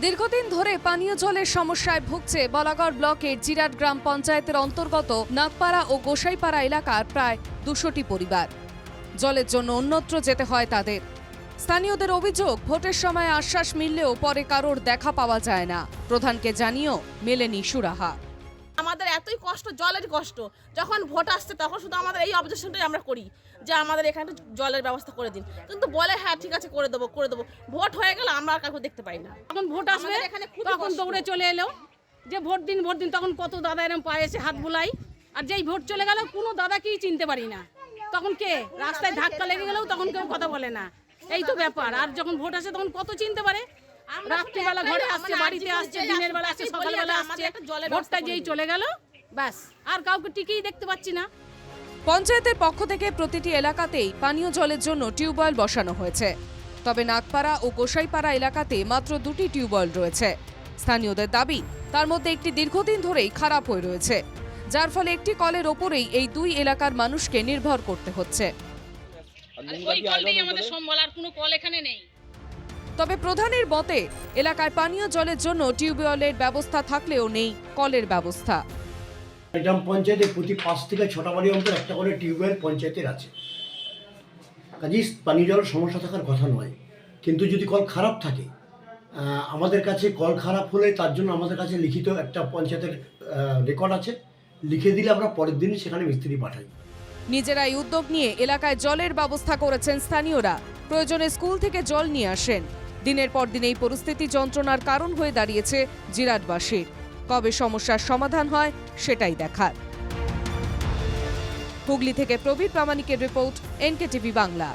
দীর্ঘদিন ধরে পানীয় জলের সমস্যায় ভুগছে বলাগড় ব্লকের জিরাট গ্রাম পঞ্চায়েতের অন্তর্গত নাগপাড়া ও গোসাইপাড়া এলাকার প্রায় দুশোটি পরিবার। জলের জন্য অন্যত্র যেতে হয় তাদের। স্থানীয়দের অভিযোগ, ভোটের সময় আশ্বাস মিললেও পরে কারোর দেখা পাওয়া যায় না। প্রধানকে জানিয়েও মেলেনি সুরাহা। এতই কষ্ট জলের কষ্ট। যখন ভোট আসছে তখন শুধু আমাদের এই অবজেকশনটাই আমরা করি যে আমাদের এখানে একটু জলের ব্যবস্থা করে দিন। কিন্তু বলে হ্যাঁ ঠিক আছে করে দেবো করে দেবো। ভোট হয়ে গেলে আমরা আর কাউকে দেখতে পাই না। যখন ভোট আসবে এখানে তখন দৌড়ে চলে এলো। যে ভোট দিন ভোট দিন তখন কত দাদা এরম পায়ে এসে হাত বুলাই। আর যেই ভোট চলে গেল কোনো দাদাকেই চিনতে পারি না। তখন কে? রাস্তায় ধাক্কা লেগে গেলেও তখন কেউ কথা বলে না। এই তো ব্যাপার। আর যখন ভোট আসে তখন কত চিনতে পারে? রাত্রিবেলা ঘরে আসছে বাড়িতে আসছে দিনের বেলা আসছে সকালবেলা আসছে ভোটটা যেই চলে গেল ব্যাস আর কাউকে টিকেই দেখতে পাচ্ছি না। পঞ্চায়েতের পক্ষ থেকে প্রতিটি এলাকাতেই পানীয় জলের জন্য টিউবওয়েল বসানো হয়েছে। তবে নাগপাড়া ও গোসাইপাড়া এলাকাতে মাত্র দুটি টিউবওয়েল রয়েছে। স্থানীয়দের দাবি তার মধ্যে একটি দীর্ঘদিন ধরেই খারাপ হয়ে রয়েছে যার ফলে একটি কলের ওপরেই এই দুই এলাকার মানুষকে নির্ভর করতে হচ্ছে। ওই কলটাই আমাদের সম্বল আর কোনো কল এখানে নেই। তবে প্রধানের মতে এলাকায় পানীয় জলের জন্য টিউবওয়েলের ব্যবস্থা থাকলেও নেই কলের ব্যবস্থা। গ্রাম পঞ্চায়েতে প্রতি পাঁচ থেকে ছটা বাড়ি অন্তর একটা করে টিউবওয়েল পঞ্চায়েতের আছে। কাজেই পানীয় জলের সমস্যা থাকার কথা নয়। কিন্তু যদি কল খারাপ থাকে আমাদের কাছে কল খারাপ হলে তার জন্য আমাদের কাছে লিখিত একটা পঞ্চায়েতের রেকর্ড আছে। লিখে দিলে আমরা পরের দিনই সেখানে মিস্ত্রি পাঠাই। নিজেরাই উদ্যোগ নিয়ে এলাকায় জলের ব্যবস্থা করেছেন স্থানীয়রা। প্রয়োজনে স্কুল থেকে জল নিয়ে আসেন। দিনের পর দিন এই পরিস্থিতি যন্ত্রণার কারণ হয়ে দাঁড়িয়েছে জিরাটবাসীর। কবে সমস্যার সমাধান হয় সেটাই দেখার। হুগলি থেকে প্রবীর প্রামাণিকের রিপোর্ট এনকেটিভি বাংলা।